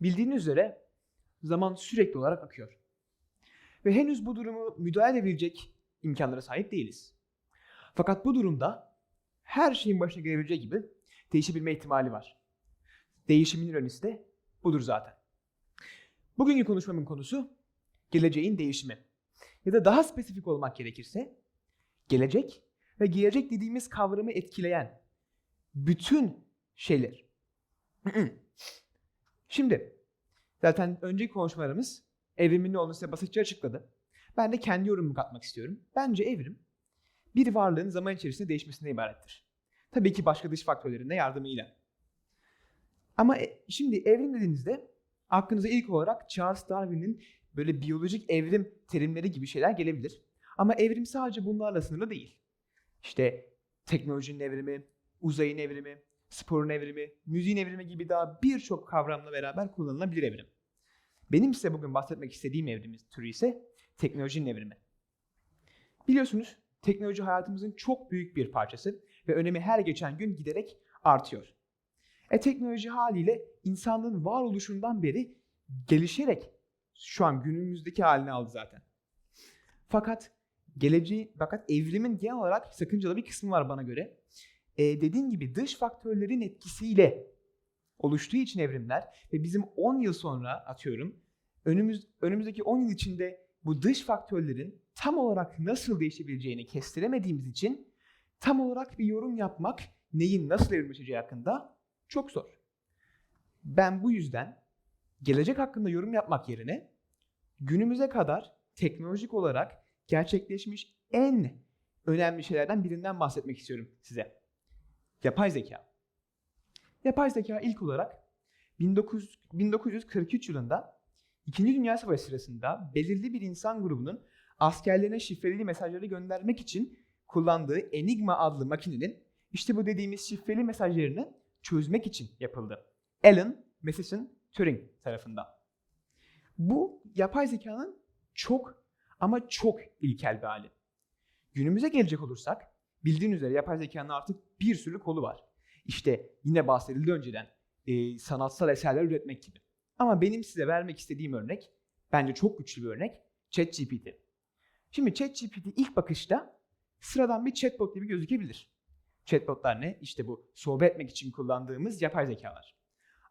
Bildiğiniz üzere zaman sürekli olarak akıyor. Ve henüz bu durumu müdahale edebilecek imkanlara sahip değiliz. Fakat bu durumda her şeyin başına gelebileceği gibi değişebilme ihtimali var. Değişimin ironisi de budur zaten. Bugünkü konuşmamın konusu geleceğin değişimi. Ya da daha spesifik olmak gerekirse gelecek ve gelecek dediğimiz kavramı etkileyen bütün şeyler. Şimdi zaten önceki konuşmalarımız evrimin ne olduğunu basitçe açıkladı. Ben de kendi yorumumu katmak istiyorum. Bence evrim bir varlığın zaman içerisinde değişmesine ibarettir. Tabii ki başka dış faktörlerin de yardımıyla. Ama e- şimdi evrim dediğinizde aklınıza ilk olarak Charles Darwin'in böyle biyolojik evrim terimleri gibi şeyler gelebilir. Ama evrim sadece bunlarla sınırlı değil. İşte teknolojinin evrimi, uzayın evrimi, sporun evrimi, müziğin evrimi gibi daha birçok kavramla beraber kullanılabilir evrim. Benim size bugün bahsetmek istediğim evrim türü ise teknolojinin evrimi. Biliyorsunuz teknoloji hayatımızın çok büyük bir parçası ve önemi her geçen gün giderek artıyor. E teknoloji haliyle insanlığın varoluşundan beri gelişerek şu an günümüzdeki halini aldı zaten. Fakat geleceği, fakat evrimin genel olarak sakıncalı bir kısmı var bana göre. E, dediğim gibi dış faktörlerin etkisiyle oluştuğu için evrimler ve bizim 10 yıl sonra atıyorum önümüz, önümüzdeki 10 yıl içinde bu dış faktörlerin tam olarak nasıl değişebileceğini kestiremediğimiz için tam olarak bir yorum yapmak neyin nasıl evrimleşeceği hakkında çok zor. Ben bu yüzden gelecek hakkında yorum yapmak yerine günümüze kadar teknolojik olarak gerçekleşmiş en önemli şeylerden birinden bahsetmek istiyorum size. Yapay zeka. Yapay zeka ilk olarak 19, 1943 yılında İkinci Dünya Savaşı sırasında belirli bir insan grubunun askerlerine şifreli mesajları göndermek için kullandığı Enigma adlı makinenin işte bu dediğimiz şifreli mesajlarını çözmek için yapıldı. Alan Matheson Turing tarafından. Bu yapay zekanın çok ama çok ilkel bir hali. Günümüze gelecek olursak bildiğiniz üzere yapay zekanın artık bir sürü kolu var. İşte yine bahsedildi önceden e, sanatsal eserler üretmek gibi. Ama benim size vermek istediğim örnek bence çok güçlü bir örnek ChatGPT. Şimdi ChatGPT ilk bakışta sıradan bir chatbot gibi gözükebilir. Chatbotlar ne? İşte bu sohbet etmek için kullandığımız yapay zekalar.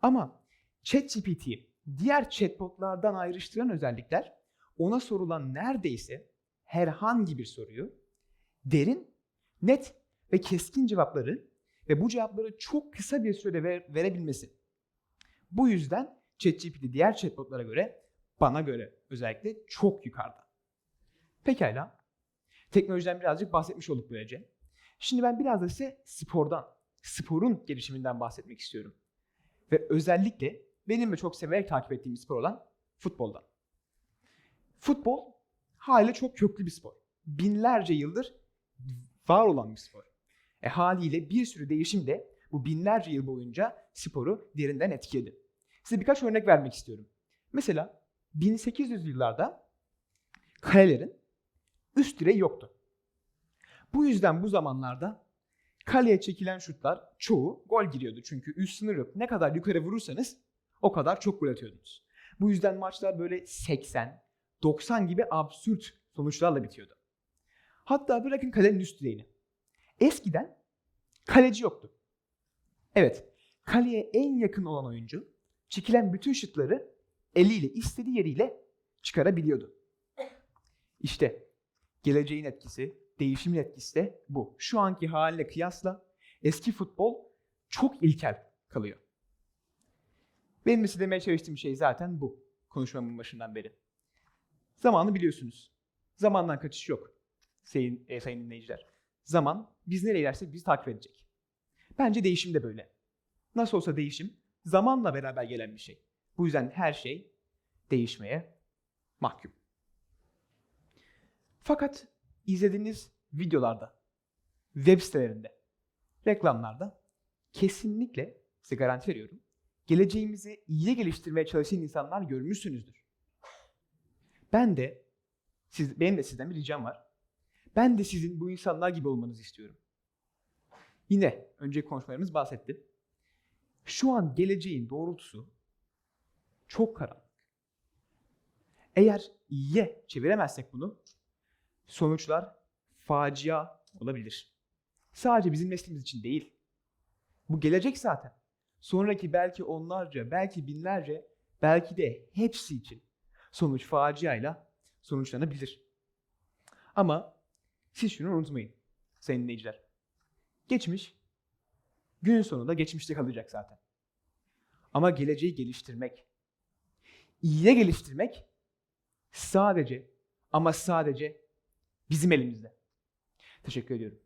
Ama ChatGPT'yi diğer chatbotlardan ayrıştıran özellikler ona sorulan neredeyse herhangi bir soruyu derin, net ve keskin cevapları ve bu cevapları çok kısa bir sürede ver- verebilmesi. Bu yüzden ChatGPT diğer chatbotlara göre, bana göre özellikle çok yukarıda. Pekala. Teknolojiden birazcık bahsetmiş olduk böylece. Şimdi ben biraz da size spordan, sporun gelişiminden bahsetmek istiyorum. Ve özellikle benim de çok severek takip ettiğim bir spor olan futboldan. Futbol haliyle çok köklü bir spor. Binlerce yıldır var olan bir spor. E haliyle bir sürü değişim de bu binlerce yıl boyunca sporu derinden etkiledi. Size birkaç örnek vermek istiyorum. Mesela 1800 yıllarda kalelerin üst direği yoktu. Bu yüzden bu zamanlarda kaleye çekilen şutlar çoğu gol giriyordu. Çünkü üst sınır yok. Ne kadar yukarı vurursanız o kadar çok gol atıyordunuz. Bu yüzden maçlar böyle 80, 90 gibi absürt sonuçlarla bitiyordu. Hatta bırakın kalenin üst direğini. Eskiden kaleci yoktu. Evet, kaleye en yakın olan oyuncu çekilen bütün şutları eliyle istediği yeriyle çıkarabiliyordu. İşte geleceğin etkisi, değişimin etkisi de bu. Şu anki haline kıyasla eski futbol çok ilkel kalıyor. Benim size demeye çalıştığım şey zaten bu. Konuşmamın başından beri. Zamanı biliyorsunuz. Zamandan kaçış yok. Sayın, e, sayın dinleyiciler. Zaman biz nereye gidersek bizi takip edecek. Bence değişim de böyle. Nasıl olsa değişim zamanla beraber gelen bir şey. Bu yüzden her şey değişmeye mahkum. Fakat izlediğiniz videolarda, web sitelerinde, reklamlarda kesinlikle size garanti veriyorum. Geleceğimizi iyiye geliştirmeye çalışan insanlar görmüşsünüzdür. Ben de siz, benim de sizden bir ricam var. Ben de sizin bu insanlar gibi olmanızı istiyorum. Yine önceki konuşmalarımız bahsetti. Şu an geleceğin doğrultusu çok karanlık. Eğer iyiye çeviremezsek bunu sonuçlar facia olabilir. Sadece bizim neslimiz için değil. Bu gelecek zaten. Sonraki belki onlarca, belki binlerce, belki de hepsi için sonuç faciayla sonuçlanabilir. Ama siz şunu unutmayın sayın dinleyiciler. Geçmiş gün sonunda geçmişte kalacak zaten. Ama geleceği geliştirmek, iyiye geliştirmek sadece ama sadece bizim elimizde. Teşekkür ediyorum.